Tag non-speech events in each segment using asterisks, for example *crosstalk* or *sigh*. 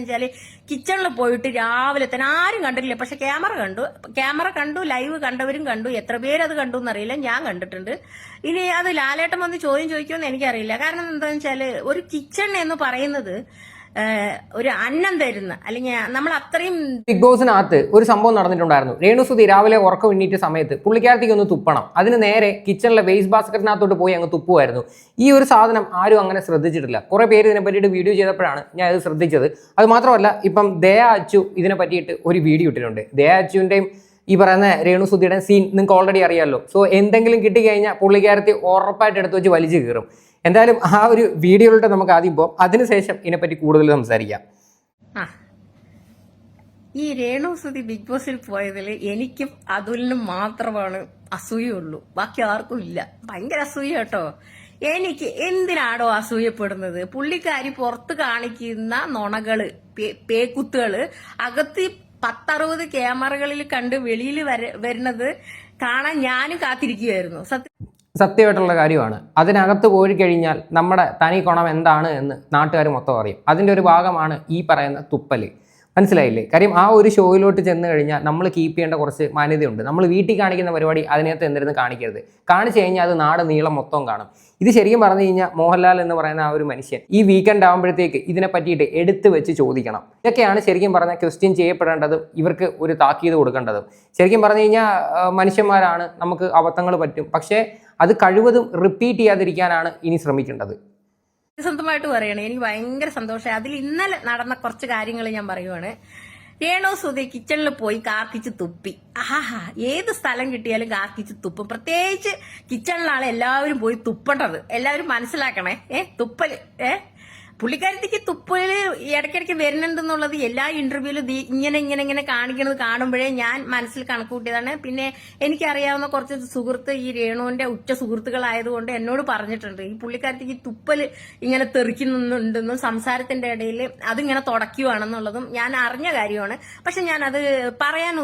വെച്ചാൽ കിച്ചണിൽ പോയിട്ട് രാവിലെ തന്നെ ആരും കണ്ടിട്ടില്ല. പക്ഷെ ക്യാമറ കണ്ടു. ക്യാമറ കണ്ടു ലൈവ് കണ്ടവരും കണ്ടു. എത്ര പേര് അത് കണ്ടു എന്നറിയില്ല. ഞാൻ കണ്ടിട്ടുണ്ട്. ഇനി അത് ലാലേട്ടൻ വന്ന് ചോദ്യം ചോദിക്കുമെന്ന് എനിക്കറിയില്ല. കാരണം എന്താണെന്ന് വെച്ചാൽ ഒരു കിച്ചൺ എന്ന് പറയുന്നത് ഒരു അന്നം തരുന്ന അല്ലെങ്കിൽ നമ്മൾ അത്രയും ബിഗ് ബോസിനകത്ത് ഒരു സംഭവം നടന്നിട്ടുണ്ടായിരുന്നു. രേണുസുതി രാവിലെ ഉറക്കം എണ്ണീറ്റ സമയത്ത് പുള്ളിക്കാരത്തേക്ക് ഒന്ന് തുപ്പണം. അതിന് നേരെ കിച്ചണിലെ വേസ്റ്റ് ബാസ്ക്കറ്റിനകത്തോട്ട് പോയി അങ്ങ് തുപ്പുമായിരുന്നു ഈ ഒരു സാധനം ആരും അങ്ങനെ ശ്രദ്ധിച്ചിട്ടില്ല. കുറെ പേര് ഇതിനെ പറ്റിയിട്ട് വീഡിയോ ചെയ്തപ്പോഴാണ് ഞാൻ അത് ശ്രദ്ധിച്ചത്. അത് മാത്രമല്ല ഇപ്പം ദയ അച്ചു ഇതിനെ പറ്റിയിട്ട് ഒരു വീഡിയോ ഇട്ടിട്ടുണ്ട്. ദയ അച്ചുവിന്റെയും ഈ പറയുന്ന രേണുസുതിയുടെ സീൻ നിങ്ങൾക്ക് ഓൾറെഡി അറിയാമല്ലോ സോ എന്തെങ്കിലും കിട്ടിക്കഴിഞ്ഞാൽ പുള്ളിക്കാരത്തി ഉറപ്പായിട്ട് എടുത്ത് വെച്ച് വലിച്ചു കീറും. എന്തായാലും ആ ഒരു വീഡിയോയിലോട്ട് നമുക്ക് ആദ്യം പോകാം അതിനുശേഷം ഇതിനെപ്പറ്റി കൂടുതൽ സംസാരിക്കാം. ഈ രേണു സുതി ബിഗ് ബോസിൽ പോയതിൽ എനിക്കും അതുലിനും മാത്രമാണ് അസൂയുള്ളൂ. ബാക്കി ആർക്കും ഇല്ല. ഭയങ്കര അസൂയ കേട്ടോ. എനിക്ക് എന്തിനാണോ അസൂയപ്പെടുന്നത്? പുള്ളിക്കാരി പുറത്ത് കാണിക്കുന്ന നുണകൾ പേക്കുത്തുകൾ അകത്ത് പത്തറുപത് ക്യാമറകളിൽ കണ്ട് വെളിയിൽ വരുന്നത് കാണാൻ ഞാനും കാത്തിരിക്കുകയായിരുന്നു. സത്യം സത്യമായിട്ടുള്ള കാര്യമാണ്. അതിനകത്ത് പോയി കഴിഞ്ഞാൽ നമ്മുടെ തനി കുണം എന്താണ് എന്ന് നാട്ടുകാർ മൊത്തം അറിയും. അതിന്റെ ഒരു ഭാഗമാണ് ഈ പറയുന്ന തുപ്പൽ മനസ്സിലായില്ലേ? കാര്യം ആ ഒരു ഷോയിലോട്ട് ചെന്ന് കഴിഞ്ഞാൽ നമ്മൾ കീപ്പ് ചെയ്യേണ്ട കുറച്ച് മാന്യതയുണ്ട്. നമ്മൾ വീട്ടിൽ കാണിക്കുന്ന പരിപാടി അതിനകത്ത് എന്തിരുന്ന് കാണിക്കരുത്. കാണിച്ചു കഴിഞ്ഞാൽ അത് നാട് നീളം മൊത്തം കാണും. ഇത് ശരിക്കും പറഞ്ഞു കഴിഞ്ഞാൽ മോഹൻലാൽ എന്ന് പറയുന്ന ആ ഒരു മനുഷ്യൻ ഈ വീക്കെൻഡ് ആകുമ്പോഴത്തേക്ക് ഇതിനെ പറ്റിയിട്ട് എടുത്തു വെച്ച് ചോദിക്കണം. ഇതൊക്കെയാണ് ശരിക്കും പറഞ്ഞാൽ ക്വസ്റ്റ്യൻ ചെയ്യപ്പെടേണ്ടതും ഇവർക്ക് ഒരു താക്കീത് കൊടുക്കേണ്ടതും. ശരിക്കും പറഞ്ഞു കഴിഞ്ഞാൽ മനുഷ്യന്മാരാണ് നമുക്ക് അബദ്ധങ്ങൾ പറ്റും. പക്ഷേ അത് കഴിവതും റിപ്പീറ്റ് ചെയ്യാതിരിക്കാനാണ് ഇനി ശ്രമിക്കേണ്ടത്. സ്വന്തമായിട്ട് പറയണേ എനിക്ക് ഭയങ്കര സന്തോഷം അതിൽ ഇന്നലെ നടന്ന കുറച്ച് കാര്യങ്ങൾ ഞാൻ പറയുവാണ്. രേണു സുധി കിച്ചണിൽ പോയി കാർക്കിച്ച് തുപ്പി. ആഹാ ഏത് സ്ഥലം കിട്ടിയാലും കാർക്കിച്ച് തുപ്പും. പ്രത്യേകിച്ച് കിച്ചണിലാണ് എല്ലാവരും പോയി തുപ്പേണ്ടത്. എല്ലാവരും മനസ്സിലാക്കണേ. ഏ തുപ്പൽ ഏ? പുള്ളിക്കാരത്തേക്ക് തുപ്പൽ ഇടയ്ക്കിടയ്ക്ക് വരുന്നുണ്ടെന്നുള്ളത് എല്ലാ ഇന്റർവ്യൂവിലും ഇങ്ങനെ ഇങ്ങനെ ഇങ്ങനെ കാണിക്കുന്നത് കാണുമ്പോഴേ ഞാൻ മനസ്സിൽ കണക്കുകൂട്ടിയതാണ് പിന്നെ എനിക്കറിയാവുന്ന കുറച്ച് സുഹൃത്ത് ഈ രേണുവിന്റെ ഉച്ച സുഹൃത്തുക്കളായതുകൊണ്ട് എന്നോട് പറഞ്ഞിട്ടുണ്ട്. ഈ പുള്ളിക്കാരത്തേക്ക് തുപ്പൽ ഇങ്ങനെ തെറിക്കുന്നുണ്ടെന്നും സംസാരത്തിന്റെ ഇടയിൽ അതിങ്ങനെ തുടയ്ക്കുവാണെന്നുള്ളതും ഞാൻ അറിഞ്ഞ കാര്യമാണ്. പക്ഷെ ഞാൻ അത് പറയാൻ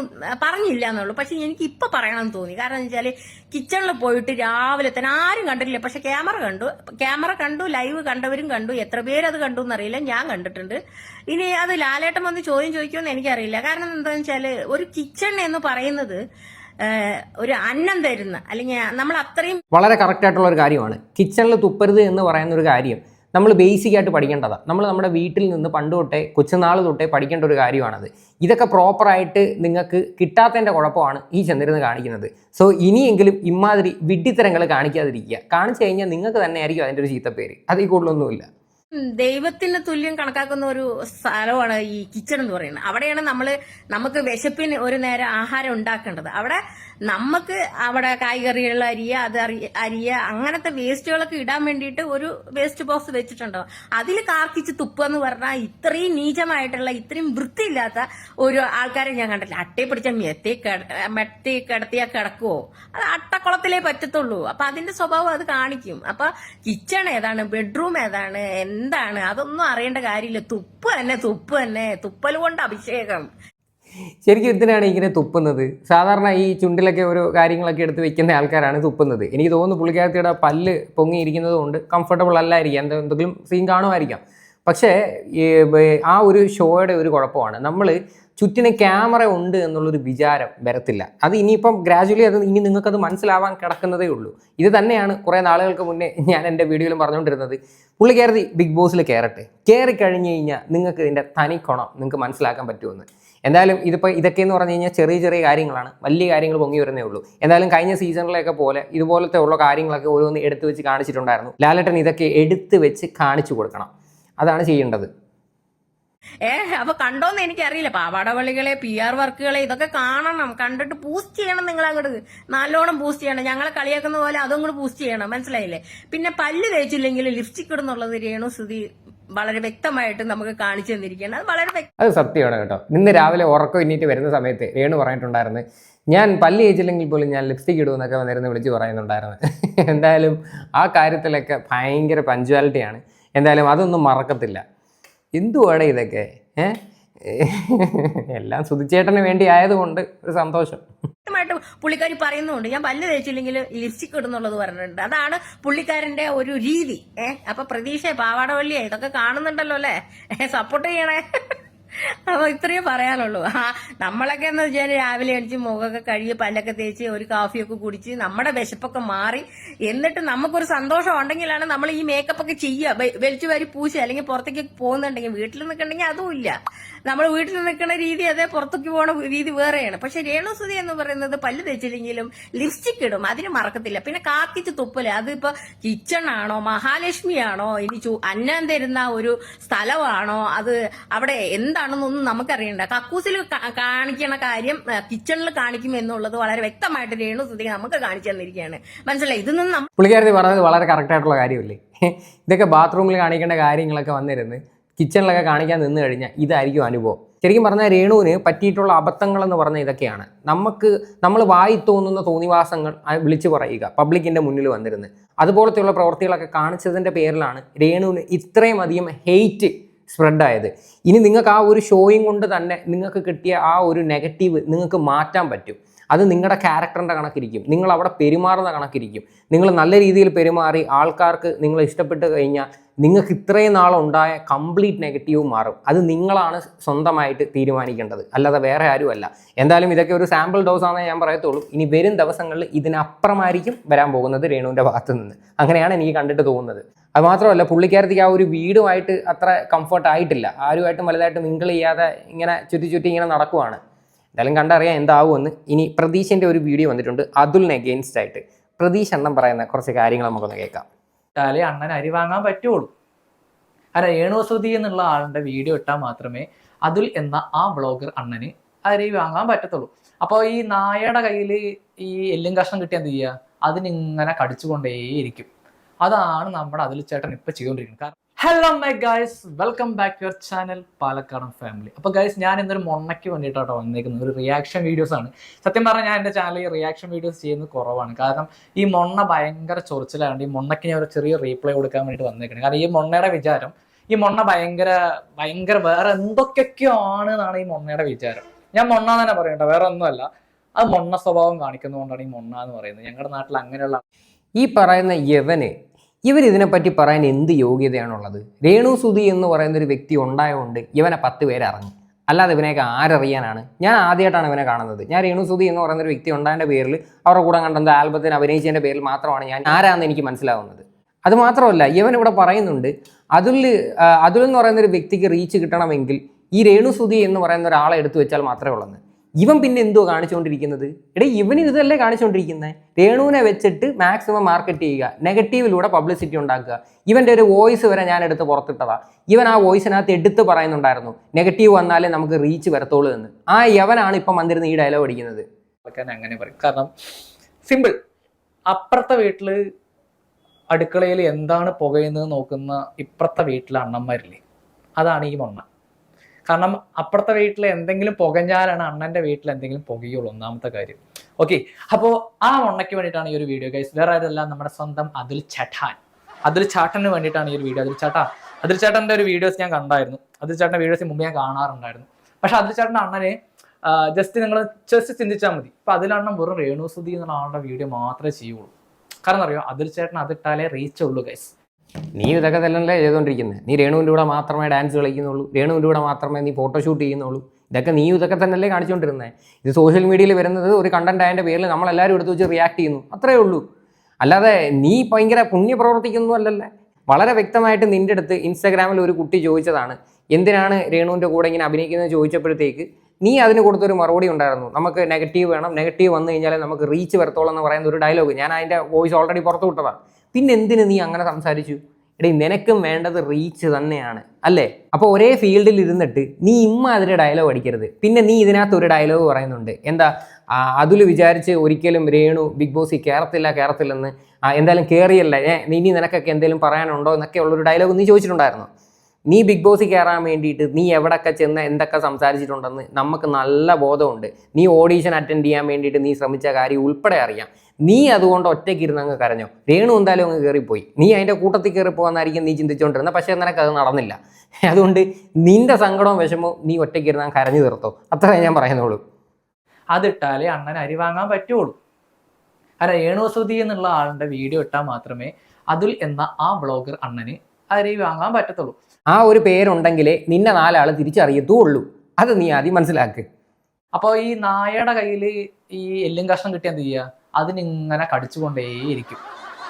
പറഞ്ഞില്ല എന്നുള്ളൂ. പക്ഷെ എനിക്ക് ഇപ്പൊ പറയണമെന്ന് തോന്നി. കാരണം വെച്ചാൽ കിച്ചണിൽ പോയിട്ട് രാവിലെ തന്നെ ആരും കണ്ടിട്ടില്ല. പക്ഷെ ക്യാമറ കണ്ടു. ക്യാമറ കണ്ടു ലൈവ് കണ്ടവരും കണ്ടു. എത്ര പേര് അത് കണ്ടു എന്നറിയില്ല. ഞാൻ കണ്ടിട്ടുണ്ട്. ഇനി അത് ലാലേട്ടൻ വന്ന് ചോദ്യം ചോദിക്കുമെന്ന് എനിക്കറിയില്ല. കാരണം എന്താണെന്ന് വെച്ചാൽ ഒരു കിച്ചൺ എന്ന് പറയുന്നത് ഒരു അന്നം തരുന്ന അല്ലെങ്കിൽ നമ്മൾ അത്രയും വളരെ കറക്റ്റ് ആയിട്ടുള്ള ഒരു കാര്യമാണ്. കിച്ചണിൽ തുപ്പരുത് എന്ന് പറയുന്ന ഒരു കാര്യം നമ്മൾ ബേസിക് ആയിട്ട് പഠിക്കേണ്ടതാണ് നമ്മൾ നമ്മുടെ വീട്ടിൽ നിന്ന് പണ്ട് തൊട്ടേ കൊച്ചുനാൾ തൊട്ടേ പഠിക്കേണ്ട ഒരു കാര്യമാണത്. ഇതൊക്കെ പ്രോപ്പറായിട്ട് നിങ്ങൾക്ക് കിട്ടാത്തതിന്റെ കുഴപ്പമാണ് ഈ ചെന്നിരുന്ന് കാണിക്കുന്നത്. സോ ഇനിയെങ്കിലും ഇമാതിരി വിഡ്ഢിത്തരങ്ങൾ കാണിക്കാതിരിക്കുക. കാണിച്ചു കഴിഞ്ഞാൽ നിങ്ങൾക്ക് തന്നെ ആയിരിക്കും അതിന്റെ ഒരു ചീത്തപ്പേര്. അതിൽ കൂടുതലൊന്നുമില്ല. ദൈവത്തിന് തുല്യം കണക്കാക്കുന്ന ഒരു സ്ഥലമാണ് ഈ കിച്ചൺ എന്ന് പറയുന്നത്. അവിടെയാണ് നമ്മൾ നമുക്ക് വിശപ്പിന് ഒരു നേരം ആഹാരം ഉണ്ടാക്കേണ്ടത്. അവിടെ നമുക്ക് അവിടെ കായ്കറികൾ അരിയ അത് അരിയ അങ്ങനത്തെ വേസ്റ്റുകളൊക്കെ ഇടാൻ വേണ്ടിയിട്ട് ഒരു വേസ്റ്റ് ബോക്സ് വെച്ചിട്ടുണ്ടോ? അതിൽ കാർക്കിച്ച് തുപ്പുക എന്ന് പറഞ്ഞാൽ ഇത്രയും നീചമായിട്ടുള്ള ഇത്രയും വൃത്തിയില്ലാത്ത ഒരു ആൾക്കാരെ ഞാൻ കണ്ടില്ല അട്ടയെ പിടിച്ച മെത്തി മെത്തി കിടത്തിയാ കിടക്കുവോ? അത് അട്ടക്കുളത്തിലേ പറ്റത്തുള്ളൂ. അപ്പൊ അതിന്റെ സ്വഭാവം അത് കാണിക്കും. അപ്പൊ കിച്ചൺ ഏതാണ്? ബെഡ്റൂം ഏതാണ്? എന്താണ്? അതൊന്നും അറിയേണ്ട കാര്യമില്ല. തുപ്പ് തന്നെ തുപ്പ് തന്നെ. തുപ്പൽ കൊണ്ട് അഭിഷേകം. ശരിക്കും എന്തിനാണ് ഇങ്ങനെ തുപ്പുന്നത്? സാധാരണ ഈ ചുണ്ടിലൊക്കെ ഓരോ കാര്യങ്ങളൊക്കെ എടുത്ത് വെക്കുന്ന ആൾക്കാരാണ് തുപ്പുന്നത്. എനിക്ക് തോന്നുന്നു പുള്ളിക്കാരത്തിയുടെ പല്ല് പൊങ്ങിയിരിക്കുന്നത് കൊണ്ട് കംഫർട്ടബിൾ അല്ലായിരിക്കാം. എന്താ എന്തെങ്കിലും സീൻ കാണുമായിരിക്കാം. പക്ഷേ ആ ഒരു ഷോയുടെ ഒരു കുഴപ്പമാണ്. നമ്മൾ ചുറ്റിന് ക്യാമറ ഉണ്ട് എന്നുള്ളൊരു വിചാരം വരത്തില്ല. അത് ഇനിയിപ്പം ഗ്രാജുവലി അത് ഇനി നിങ്ങൾക്കത് മനസ്സിലാവാൻ കിടക്കുന്നതേ ഉള്ളൂ. ഇത് തന്നെയാണ് കുറേ നാളുകൾക്ക് മുന്നേ ഞാൻ എന്റെ വീഡിയോയിലും പറഞ്ഞുകൊണ്ടിരുന്നത്. പുള്ളിക്കാരത്തി ബിഗ് ബോസിൽ കയറട്ടെ. കയറി കഴിഞ്ഞ് കഴിഞ്ഞാൽ നിങ്ങൾക്ക് ഇതിന്റെ തനിക്കൊണം നിങ്ങൾക്ക് മനസ്സിലാക്കാൻ പറ്റുമെന്ന്. എന്തായാലും ഇതിപ്പോൾ ഇതൊക്കെ എന്ന് പറഞ്ഞു കഴിഞ്ഞാൽ ചെറിയ ചെറിയ കാര്യങ്ങളാണ്. വലിയ കാര്യങ്ങൾ പൊങ്ങി വരുന്നേ ഉള്ളൂ. എന്തായാലും കഴിഞ്ഞ സീസണിലൊക്കെ പോലെ ഇതുപോലത്തെ ഉള്ള കാര്യങ്ങളൊക്കെ ഓരോന്ന് എടുത്തു വെച്ച് കാണിച്ചിട്ടുണ്ടായിരുന്നു. ലാലേട്ടൻ ഇതൊക്കെ എടുത്ത് വെച്ച് കാണിച്ചു കൊടുക്കണം. അതാണ് ചെയ്യേണ്ടത്. ഏ അപ്പൊ കണ്ടോന്ന് എനിക്കറിയില്ല. പാവാടവള്ളികളെ പി ആർ വർക്കുകളെ ഇതൊക്കെ കാണണം. കണ്ടിട്ട് പൂസ്റ്റ് ചെയ്യണം നിങ്ങൾ അങ്ങോട്ട് നല്ലോണം പൂസ്റ്റ് ചെയ്യണം. ഞങ്ങളെ കളിയാക്കുന്ന പോലെ അതും കൂടെ പൂസ്റ്റ് ചെയ്യണം. മനസ്സിലായില്ലേ? പിന്നെ പല്ല് തേച്ചില്ലെങ്കിൽ ലിപ്സ്റ്റിക് ഇടുന്നുള്ളത് രേണു സ്ഥിതി വളരെ വ്യക്തമായിട്ട് നമുക്ക് കാണിച്ചു തന്നിരിക്കുകയാണ്. അത് വളരെ അത് സത്യമാണ് കേട്ടോ. ഇന്ന് രാവിലെ ഉറക്കം എണ്ണീറ്റ് വരുന്ന സമയത്ത് രേണു പറഞ്ഞിട്ടുണ്ടായിരുന്നു ഞാൻ പല്ല് തേച്ചില്ലെങ്കിൽ പോലും ഞാൻ ലിപ്സ്റ്റിക് ഇടുമെന്നൊക്കെ വന്നിരുന്ന് വിളിച്ച് പറയുന്നുണ്ടായിരുന്നു. *laughs* എന്തായാലും ആ കാര്യത്തിലൊക്കെ ഭയങ്കര പഞ്ച്വാലിറ്റിയാണ് എന്തായാലും അതൊന്നും മറക്കത്തില്ല. എന്തുവാടെ ഇതൊക്കെ? ഏ? എല്ലാം സുധിച്ചേട്ടന് വേണ്ടി ആയതുകൊണ്ട് ഒരു സന്തോഷം. പുള്ളിക്കാരി പറയുന്നുണ്ട്. ഞാൻ പല്ല് തേച്ചില്ലെങ്കിൽ ലിപ്സ്റ്റിക് പറഞ്ഞിട്ടുണ്ട്. അതാണ് പുള്ളിക്കാരന്റെ ഒരു രീതി. ഏഹ് അപ്പൊ പ്രതീക്ഷ പാവാടവള്ളിയെ. ഇതൊക്കെ കാണുന്നുണ്ടല്ലോ അല്ലേ? സപ്പോർട്ട് ചെയ്യണേ. അപ്പൊ ഇത്രയും പറയാനുള്ളൂ. ആ നമ്മളൊക്കെ എന്ന് വെച്ചാൽ രാവിലെ അടിച്ച് മുഖമൊക്കെ കഴുകി പല്ലൊക്കെ തേച്ച് ഒരു കാഫിയൊക്കെ കുടിച്ച് നമ്മുടെ വിശപ്പൊക്കെ മാറി. എന്നിട്ട് നമുക്കൊരു സന്തോഷം ഉണ്ടെങ്കിലാണ് നമ്മൾ ഈ മേക്കപ്പ് ഒക്കെ ചെയ്യുക. വലിച്ചു വാരി പൂശ അല്ലെങ്കിൽ പുറത്തേക്ക് പോകുന്നുണ്ടെങ്കിൽ വീട്ടിൽ നിൽക്കണമെങ്കിൽ അതും ഇല്ല. നമ്മൾ വീട്ടിൽ നിൽക്കുന്ന രീതി അതേ പുറത്തേക്ക് പോണ രീതി വേറെയാണ്. പക്ഷെ രേണുസുതി എന്ന് പറയുന്നത് പല്ല് തേച്ചില്ലെങ്കിലും ലിപ്സ്റ്റിക് ഇടും. അതിന് മറക്കത്തില്ല. പിന്നെ കാക്കിച്ച് തുപ്പൽ. അതിപ്പോ കിച്ചൺ ആണോ മഹാലക്ഷ്മി ആണോ ഇനി അന്നം തരുന്ന ഒരു സ്ഥലമാണോ അത് അവിടെ എന്താണെന്നൊന്നും നമുക്കറിയണ്ട. കക്കൂസിൽ കാണിക്കണ കാര്യം കിച്ചണിൽ കാണിക്കും എന്നുള്ളത് വളരെ വ്യക്തമായിട്ട് രേണു രേണുസുതി നമുക്ക് കാണിച്ചു തന്നിരിക്കുകയാണ്. മനസ്സിലായി? ഇതിൽ നിന്ന് പുള്ളിക്കാരത്തി പറഞ്ഞത് വളരെ കറക്റ്റ് ആയിട്ടുള്ള കാര്യമല്ലേ? *laughs* ഇതൊക്കെ ബാത്റൂമിൽ കാണിക്കേണ്ട കാര്യങ്ങളൊക്കെ വന്നിരുന്ന് കിച്ചണിലൊക്കെ കാണിക്കാൻ നിന്ന് കഴിഞ്ഞാൽ ഇതായിരിക്കും അനുഭവം. ശരിക്കും പറഞ്ഞാൽ രേണുവിന് പറ്റിയിട്ടുള്ള അബദ്ധങ്ങൾ എന്ന് പറഞ്ഞാൽ ഇതൊക്കെയാണ്. നമുക്ക് നമ്മൾ വായി തോന്നുന്ന തോന്നിവാസങ്ങൾ വിളിച്ചു പറയുക പബ്ലിക്കിന്റെ മുന്നിൽ വന്നിരുന്ന്. അതുപോലത്തെയുള്ള പ്രവൃത്തികളൊക്കെ കാണിച്ചതിന്റെ പേരിലാണ് രേണുവിന് ഇത്രയും അധികം ഹെയ്റ്റ് സ്പ്രെഡായത് ഇനി നിങ്ങൾക്ക് ആ ഒരു ഷോയും കൊണ്ട് തന്നെ നിങ്ങൾക്ക് കിട്ടിയ ആ ഒരു നെഗറ്റീവ് നിങ്ങൾക്ക് മാറ്റാൻ പറ്റും. അത് നിങ്ങളുടെ ക്യാരക്ടറിന്റെ കണക്കിരിക്കും. നിങ്ങൾ അവിടെ പെരുമാറുന്ന കണക്കിരിക്കും. നിങ്ങൾ നല്ല രീതിയിൽ പെരുമാറി ആൾക്കാർക്ക് നിങ്ങൾ ഇഷ്ടപ്പെട്ട് കഴിഞ്ഞാൽ നിങ്ങൾക്ക് ഇത്രയും നാളുണ്ടായ കംപ്ലീറ്റ് നെഗറ്റീവ് മാറും. അത് നിങ്ങളാണ് സ്വന്തമായിട്ട് തീരുമാനിക്കേണ്ടത്. അല്ലാതെ വേറെ ആരുമല്ല. എന്തായാലും ഇതൊക്കെ ഒരു സാമ്പിൾ ഡോസ് ആണെന്ന് ഞാൻ പറയത്തുള്ളൂ. ഇനി വരും ദിവസങ്ങളിൽ ഇതിനപ്പുറമായിരിക്കും വരാൻ പോകുന്നത് രേണുവിന്റെ ഭാഗത്തു നിന്ന് അങ്ങനെയാണ് എനിക്ക് കണ്ടിട്ട് തോന്നുന്നത്. അത് മാത്രമല്ല പുള്ളിക്കാരത്തേക്ക് ആ ഒരു വീടുമായിട്ട് അത്ര കംഫർട്ട് ആയിട്ടില്ല. ആരുമായിട്ടും വലുതായിട്ട് മിങ്കിൾ ചെയ്യാതെ ഇങ്ങനെ ചുറ്റി ചുറ്റി ഇങ്ങനെ നടക്കുവാണ്. എന്തായാലും കണ്ടറിയാം എന്താവുമെന്ന്. ഇനി പ്രതീഷിന്റെ ഒരു വീഡിയോ വന്നിട്ടുണ്ട് അതുലിന് അഗെയിൻസ്റ്റ് ആയിട്ട്. പ്രതീഷ് അണ്ണൻ പറയുന്ന കുറച്ച് കാര്യങ്ങൾ നമുക്കൊന്ന് കേൾക്കാം. ഇട്ടാലേ അണ്ണൻ അരി വാങ്ങാൻ പറ്റുള്ളൂ അല്ല ഏണുവസുതി എന്നുള്ള ആളുടെ വീഡിയോ ഇട്ടാൽ മാത്രമേ അതുൽ എന്ന ആ ബ്ലോഗർ അണ്ണന് അരി വാങ്ങാൻ പറ്റത്തുള്ളൂ. അപ്പോൾ ഈ നായയുടെ കയ്യിൽ ഈ എല്ലും കഷ്ണം കിട്ടിയാൽ എന്ത് ചെയ്യുക അതിനിങ്ങനെ കടിച്ചുകൊണ്ടേയിരിക്കും. അതാണ് നമ്മൾ അതിൽ ചേട്ടൻ ഇപ്പൊ ചെയ്തുകൊണ്ടിരിക്കുന്നത് കാരണം hello my guys welcome back to your channel Palakkadan family അപ്പോൾ ഗൈസ് ഞാൻ ഇന്നൊരു മൊണ്ണയ്ക്ക് വേണ്ടിയിട്ടാണ് വന്നിരിക്കുന്നത് ഒരു റിയാക്ഷൻ വീഡിയോസ് ആണ്. സത്യം പറഞ്ഞാൽ ഞാൻ എന്റെ ചാനലിൽ റിയാക്ഷൻ വീഡിയോസ് ചെയ്യുന്നത് കുറവാണ്. കാരണം ഈ മുണ്ണ ഭയങ്കര ചൊറിച്ചിലായതുകൊണ്ട് ഈ മൊണ്ണയ്ക്ക് ഞാൻ ഒരു ചെറിയ റീപ്ലൈ കൊടുക്കാൻ വേണ്ടിയിട്ട് വന്നേക്കുന്നത് കാരണം ഈ മുണ്ണയുടെ വിചാരം ഈ മുണ്ണ ഭയങ്കര ഭയങ്കര വേറെ എന്തൊക്കെയൊക്കെയോ ആണ് എന്നാണ് ഈ മുണ്ണയുടെ വിചാരം. ഞാൻ മുണ്ണ തന്നെ പറയണ്ട വേറെ ഒന്നുമല്ല. അത് മുണ്ണ സ്വഭാവം കാണിക്കുന്നതുകൊണ്ടാണ് ഈ മുണ്ണ എന്ന് പറയുന്നത്. ഞങ്ങളുടെ നാട്ടിൽ അങ്ങനെയുള്ള ഈ പറയുന്ന യവന് ഇവർ ഇതിനെപ്പറ്റി പറയാൻ എന്ത് യോഗ്യതയാണുള്ളത്? രേണു സുധി എന്ന് പറയുന്ന ഒരു വ്യക്തി ഉണ്ടായതുകൊണ്ട് ഇവനെ പത്ത് പേര് അറിഞ്ഞു. അല്ലാതെ ഇവനെയൊക്കെ ആരറിയാനാണ്? ഞാൻ ആദ്യമായിട്ടാണ് ഇവനെ കാണുന്നത്. ഞാൻ രേണു സുധി എന്ന് പറയുന്ന ഒരു വ്യക്തി ഉണ്ടായതിന്റെ പേരിൽ അവരുടെ കൂടെ കണ്ടെന്ന ആൽബത്തിന് അഭിനയിച്ചതിന്റെ പേരിൽ മാത്രമാണ് ഞാൻ ആരാന്ന് എനിക്ക് മനസ്സിലാവുന്നത്. അത് മാത്രമല്ല ഇവൻ ഇവിടെ പറയുന്നുണ്ട് അതിൽ അതുൽ എന്ന് പറയുന്ന ഒരു വ്യക്തിക്ക് റീച്ച് കിട്ടണമെങ്കിൽ ഈ രേണു സുധി എന്ന് പറയുന്ന ഒരാളെ എടുത്തു വെച്ചാൽ മാത്രമേ ഉള്ളൂ ഇവൻ പിന്നെ എന്തോ കാണിച്ചുകൊണ്ടിരിക്കുന്നത് എടേ ഇവന് ഇതല്ലേ കാണിച്ചുകൊണ്ടിരിക്കുന്നത് രേണുവിനെ വെച്ചിട്ട് മാക്സിമം മാർക്കറ്റ് ചെയ്യുക നെഗറ്റീവിലൂടെ പബ്ലിസിറ്റി ഉണ്ടാക്കുക. ഇവന്റെ ഒരു വോയിസ് വരെ ഞാൻ എടുത്ത് പുറത്തിട്ടതാ. ഇവൻ ആ വോയിസിനകത്ത് എടുത്ത് പറയുന്നുണ്ടായിരുന്നു നെഗറ്റീവ് വന്നാലേ നമുക്ക് റീച്ച് വരത്തുള്ളൂ എന്ന്. ആ യവനാണ് ഇപ്പം വന്നിരുന്ന് ഈ ഡയലോഗ് അടിക്കുന്നത്. അങ്ങനെ പറയും. കാരണം സിമ്പിൾ അപ്പുറത്തെ വീട്ടിൽ അടുക്കളയിൽ എന്താണ് പുകയുന്നത് നോക്കുന്ന ഇപ്പുറത്തെ വീട്ടിലെ അണ്ണന്മാരില്ലേ? അതാണ് ഈ മൊണ്ണ. കാരണം അപ്പുറത്തെ വീട്ടിൽ എന്തെങ്കിലും പുകഞ്ഞാലാണ് അണ്ണന്റെ വീട്ടിൽ എന്തെങ്കിലും പുകയുള്ളൂ ഒന്നാമത്തെ കാര്യം. ഓക്കെ അപ്പോൾ ആ ഉണ്ണയ്ക്ക് വേണ്ടിയിട്ടാണ് ഈ ഒരു വീഡിയോ ഗൈസ് വേറെ ആരല്ല നമ്മുടെ സ്വന്തം അതിൽ ചട്ടാൻ. അതിൽ ചാട്ടന് വേണ്ടിയിട്ടാണ് ഈ ഒരു വീഡിയോ അതിൽ ചേട്ടാ അതിൽ ചേട്ടന്റെ ഒരു വീഡിയോസ് ഞാൻ കണ്ടായിരുന്നു. അതിൽ ചേട്ടന്റെ വീഡിയോസ് മുമ്പ് ഞാൻ കാണാറുണ്ടായിരുന്നു. പക്ഷെ അതിൽ ചേട്ടന്റെ അണ്ണനെ ജസ്റ്റ് നിങ്ങൾ ജസ്റ്റ് ചിന്തിച്ചാൽ മതി. ഇപ്പൊ അതിലണ്ണം വെറും രേണുസുതി എന്നുള്ള ആളുടെ വീഡിയോ മാത്രമേ ചെയ്യുള്ളൂ. കാരണം അറിയോ അതിൽ ചേട്ടൻ അതിട്ടാലേ റീച്ച് ഉള്ളൂ ഗൈസ് നീ ഇതൊക്കെ തന്നെയല്ലേ ചെയ്തുകൊണ്ടിരിക്കുന്നത് നീ രേണുവിന്റെ കൂടെ മാത്രമേ ഡാൻസ് കളിക്കുന്നുള്ളൂ. രേണുവിന്റെ കൂടെ മാത്രമേ നീ ഫോട്ടോ ഷൂട്ട് ചെയ്യുന്നുള്ളൂ. ഇതൊക്കെ നീ ഇതൊക്കെ തന്നെയല്ലേ കാണിച്ചുകൊണ്ടിരുന്നത് ഇത് സോഷ്യൽ മീഡിയയിൽ വരുന്നത് ഒരു കണ്ടന്റ് ആയതിന്റെ പേരിൽ നമ്മളെല്ലാവരും എടുത്ത് വെച്ച് റിയാക്ട് ചെയ്യുന്നു. അത്രേ ഉള്ളൂ. അല്ലാതെ നീ ഭയങ്കര പുണ്യ പ്രവർത്തിക്കുന്നു അല്ലല്ലേ? വളരെ വ്യക്തമായിട്ട് നിന്റെ അടുത്ത് ഇൻസ്റ്റാഗ്രാമിൽ ഒരു കുട്ടി ചോദിച്ചതാണ് എന്തിനാണ് രേണുവിന്റെ കൂടെ ഇങ്ങനെ അഭിനയിക്കുന്നത്? ചോദിച്ചപ്പോഴത്തേക്ക് നീ അതിന് കൊടുത്തൊരു മറുപടി ഉണ്ടായിരുന്നു. നമുക്ക് നെഗറ്റീവ് വേണം. നെഗറ്റീവ് വന്നു കഴിഞ്ഞാൽ നമുക്ക് റീച്ച് വരത്തോളം എന്ന് പറയുന്ന ഒരു ഡയലോഗ് ഞാൻ അതിന്റെ വോയിസ് ഓൾറെഡി പുറത്തു വിട്ടതാണ് പിന്നെ എന്തിന് നീ അങ്ങനെ സംസാരിച്ചു? എടീ നിനക്കും വേണ്ടത് റീച്ച് തന്നെയാണ് അല്ലേ? അപ്പോൾ ഒരേ ഫീൽഡിൽ ഇരുന്നിട്ട് നീ ഇമ്മ അതിന്റെ ഡയലോഗ് അടിക്കരുത്. പിന്നെ നീ ഇതിനകത്ത് ഒരു ഡയലോഗ് പറയുന്നുണ്ട്. എന്താ? അതിൽ വിചാരിച്ച് ഒരിക്കലും രേണു ബിഗ് ബോസിൽ കയറത്തില്ല കയറത്തില്ലെന്ന് എന്തായാലും കയറിയല്ല ഇനി നിനക്കൊക്കെ എന്തെങ്കിലും പറയാനുണ്ടോ? എന്നൊക്കെ ഉള്ളൊരു ഡയലോഗ് നീ ചോദിച്ചിട്ടുണ്ടായിരുന്നു? നീ ബിഗ് ബോസിൽ കയറാൻ വേണ്ടിയിട്ട് നീ എവിടെയൊക്കെ ചെന്ന് എന്തൊക്കെ സംസാരിച്ചിട്ടുണ്ടെന്ന് നമുക്ക് നല്ല ബോധമുണ്ട്. നീ ഓഡീഷൻ അറ്റൻഡ് ചെയ്യാൻ വേണ്ടിയിട്ട് നീ ശ്രമിച്ച കാര്യം ഉൾപ്പെടെ അറിയാം. നീ അതുകൊണ്ട് ഒറ്റയ്ക്ക് ഇരുന്ന് അങ്ങ് കരഞ്ഞോ? രേണു എന്തായാലും അങ്ങ് കയറിപ്പോയി നീ അതിന്റെ കൂട്ടത്തിൽ കയറി പോകാന്നായിരിക്കും നീ ചിന്തിച്ചുകൊണ്ടിരുന്നത് പക്ഷേ നിനക്ക് അത് നടന്നില്ല. അതുകൊണ്ട് നിന്റെ സങ്കടവും വിഷമവും നീ ഒറ്റയ്ക്ക് ഇരുന്ന് കരഞ്ഞു തീർത്തോ. അത്രേ ഞാൻ പറയുന്നുള്ളൂ. അതിട്ടാലേ അണ്ണൻ അരി വാങ്ങാൻ പറ്റുള്ളൂ. അല്ല രേണുസുതി എന്നുള്ള ആളുടെ വീഡിയോ ഇട്ടാൽ മാത്രമേ അതുൽ എന്ന ആ ബ്ലോഗർ അണ്ണന് അരി വാങ്ങാൻ പറ്റത്തുള്ളൂ. ആ ഒരു പേരുണ്ടെങ്കിലേ നിന്നെ നാലാൾ തിരിച്ചറിയത്തുള്ളൂ. അത് നീ ആദ്യം മനസ്സിലാക്ക്. അപ്പോൾ ഈ നായയുടെ കയ്യിൽ ഈ എല്ലും കഷ്ണം കിട്ടിയാൽ എന്ത് ചെയ്യുക അതിനിങ്ങനെ കടിച്ചുകൊണ്ടേയിരിക്കും.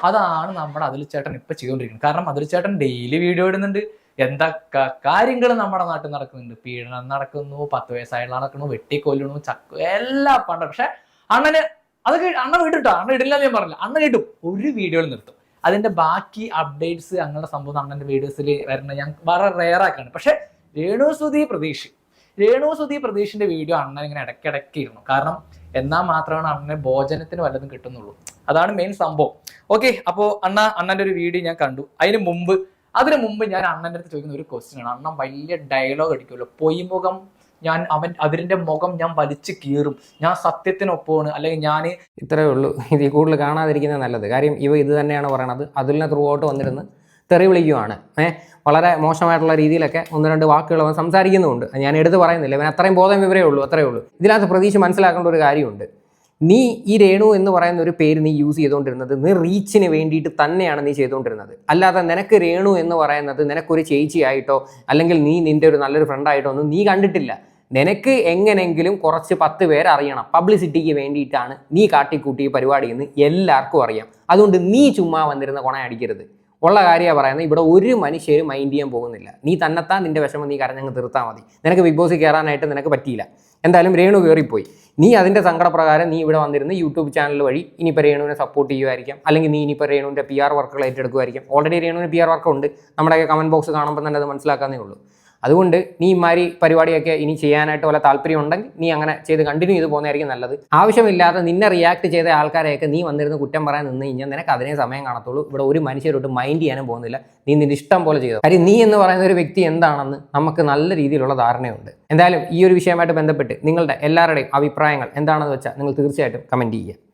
അതാണ് നമ്മുടെ ചേട്ടൻ ഇപ്പൊ ചെയ്തുകൊണ്ടിരിക്കുന്നത് കാരണം അതിൽ ചേട്ടൻ ഡെയിലി വീഡിയോ ഇടുന്നുണ്ട്. എന്തൊക്കെ കാര്യങ്ങൾ നമ്മുടെ നാട്ടിൽ നടക്കുന്നുണ്ട്. പീഡനം നടക്കുന്നു പത്ത് വയസ്സായുള്ള നടക്കുന്നു വെട്ടിക്കൊല്ലണു ചക്ക എല്ലാം പണ്ട്. പക്ഷെ അണ്ണന് അത് അണ്ണ വീട്ടിട്ടോ? അണ്ണ ഇടില്ല ഞാൻ പറഞ്ഞില്ല. അണ്ണ കേട്ടു ഒരു വീഡിയോയിൽ നിർത്തും. അതിന്റെ ബാക്കി അപ്ഡേറ്റ്സ് അങ്ങനെയുള്ള സംഭവം അണ്ണന്റെ വീഡിയോസിൽ വരുന്നത് ഞാൻ വളരെ റെയർ ആക്കാണ്. പക്ഷെ രേണുസുതി പ്രതീക്ഷ രേണുസുതി പ്രതീഷിന്റെ വീഡിയോ അണ്ണൻ ഇങ്ങനെ ഇടയ്ക്കിടയ്ക്ക് ഇരുന്നു കാരണം എന്നാൽ മാത്രമാണ് അണ്ണന് ഭോജനത്തിന് വല്ലതും കിട്ടുന്നുള്ളൂ. അതാണ് മെയിൻ സംഭവം. ഓക്കെ അപ്പോ അണ്ണ അണ്ണന്റെ ഒരു വീഡിയോ ഞാൻ കണ്ടു. അതിന് മുമ്പ് അതിനു മുമ്പ് ഞാൻ അണ്ണന്റെ അടുത്ത് ചോദിക്കുന്ന ഒരു ക്വസ്റ്റ്യൻ ആണ്. അണ്ണൻ വലിയ ഡയലോഗ് അടിക്കുമല്ലോ. പൊയ്മുഖം ഞാൻ അവൻ അവരിന്റെ മുഖം ഞാൻ വലിച്ചു കീറും. ഞാൻ സത്യത്തിനൊപ്പമാണ്. അല്ലെങ്കിൽ ഞാൻ ഇത്രയേ ഉള്ളൂ. ഇതിൽ കൂടുതൽ കാണാതിരിക്കുന്നത് നല്ലത്. കാര്യം ഇവ ഇത് തന്നെയാണ് പറയണത്. അതിലിനെ ത്രൂ ഔട്ട് വന്നിരുന്ന് തെറി വിളിക്കുവാണ്. ഏഹ് വളരെ മോശമായിട്ടുള്ള രീതിയിലൊക്കെ ഒന്ന് രണ്ട് വാക്കുകൾ അവൻ സംസാരിക്കുന്നുമുണ്ട്. ഞാൻ എടുത്ത് പറയുന്നില്ല. ഇവൻ അത്രയും ബോധം വിവരമേ ഉള്ളൂ. അത്രയേ ഉള്ളൂ. ഇതിനകത്ത് പ്രതീക്ഷ മനസ്സിലാക്കേണ്ട ഒരു കാര്യമുണ്ട്. നീ ഈ രേണു എന്ന് പറയുന്ന ഒരു പേര് നീ യൂസ് ചെയ്തുകൊണ്ടിരുന്നത് നീ റീച്ചിന് വേണ്ടിയിട്ട് തന്നെയാണ് നീ ചെയ്തുകൊണ്ടിരുന്നത്. അല്ലാതെ നിനക്ക് രേണു എന്ന് പറയുന്നത് നിനക്കൊരു ചേച്ചിയായിട്ടോ അല്ലെങ്കിൽ നീ നിന്റെ ഒരു നല്ലൊരു ഫ്രണ്ടായിട്ടോ ഒന്നും നീ കണ്ടിട്ടില്ല. നിനക്ക് എങ്ങനെങ്കിലും കുറച്ച് പത്ത് പേര് അറിയണം. പബ്ലിസിറ്റിക്ക് വേണ്ടിയിട്ടാണ് നീ കാട്ടിക്കൂട്ടിയ പരിപാടി എന്ന് എല്ലാവർക്കും അറിയാം. അതുകൊണ്ട് നീ ചുമ്മാ വന്നിരുന്ന കൊണ അടിക്കരുത്. ഉള്ള കാര്യമാണ് പറയുന്നത് ഇവിടെ ഒരു മനുഷ്യരും മൈൻഡ് ചെയ്യാൻ പോകുന്നില്ല. നീ തന്നെത്താൻ നിന്റെ വിഷമം നീ കരഞ്ഞങ്ങ് തീർത്താൽ മതി. നിനക്ക് ബിഗ് ബോസിൽ കയറാനായിട്ട് നിനക്ക് പറ്റിയില്ല. എന്തായാലും രേണു കയറിപ്പോയി നീ അതിന്റെ സങ്കടപ്രകാരം നീ ഇവിടെ വന്നിരുന്ന യൂട്യൂബ് ചാനൽ വഴി ഇനിയിപ്പോൾ രേണുവിനെ സപ്പോർട്ട് ചെയ്യുമായിരിക്കാം അല്ലെങ്കിൽ നീ ഇനിയിപ്പോൾ രേണുവിന്റെ പി ആർ വർക്കുകൾ ഏറ്റെടുക്കുമായിരിക്കും ഓൾറെഡി രേണുവിന് പി ആർ വർക്ക് ഉണ്ട്. നമ്മുടെയൊക്കെ കമന്റ് ബോക്സ് കാണുമ്പോൾ തന്നെ അത് മനസ്സിലാക്കാന്നേ ഉള്ളൂ. അതുകൊണ്ട് നീ ഇമാതിരി പരിപാടിയൊക്കെ ഇനി ചെയ്യാനായിട്ട് വല്ല താല്പര്യം ഉണ്ടെങ്കിൽ നീ അങ്ങനെ ചെയ്ത് കണ്ടിന്യൂ ചെയ്ത് പോകുന്നതായിരിക്കും നല്ലത്. ആവശ്യമില്ലാതെ നിന്നെ റിയാക്ട് ചെയ്ത ആൾക്കാരെയൊക്കെ നീ വന്നിരുന്ന് കുറ്റം പറയാൻ നിന്ന് കഴിഞ്ഞാൽ നിനക്ക് അതിനെ സമയം കാണത്തുള്ളൂ. ഇവിടെ ഒരു മനുഷ്യരോട്ട് മൈൻഡ് ചെയ്യാനും പോകുന്നില്ല. നീ നിന്റെ ഇഷ്ടം പോലെ ചെയ്തു. കാര്യം നീ എന്ന് പറയുന്ന ഒരു വ്യക്തി എന്താണെന്ന് നമുക്ക് നല്ല രീതിയിലുള്ള ധാരണയുണ്ട്. എന്തായാലും ഈ ഒരു വിഷയമായിട്ട് ബന്ധപ്പെട്ട് നിങ്ങളുടെ എല്ലാവരുടെയും അഭിപ്രായങ്ങൾ എന്താണെന്ന് വെച്ചാൽ നിങ്ങൾ തീർച്ചയായിട്ടും കമന്റ് ചെയ്യുക.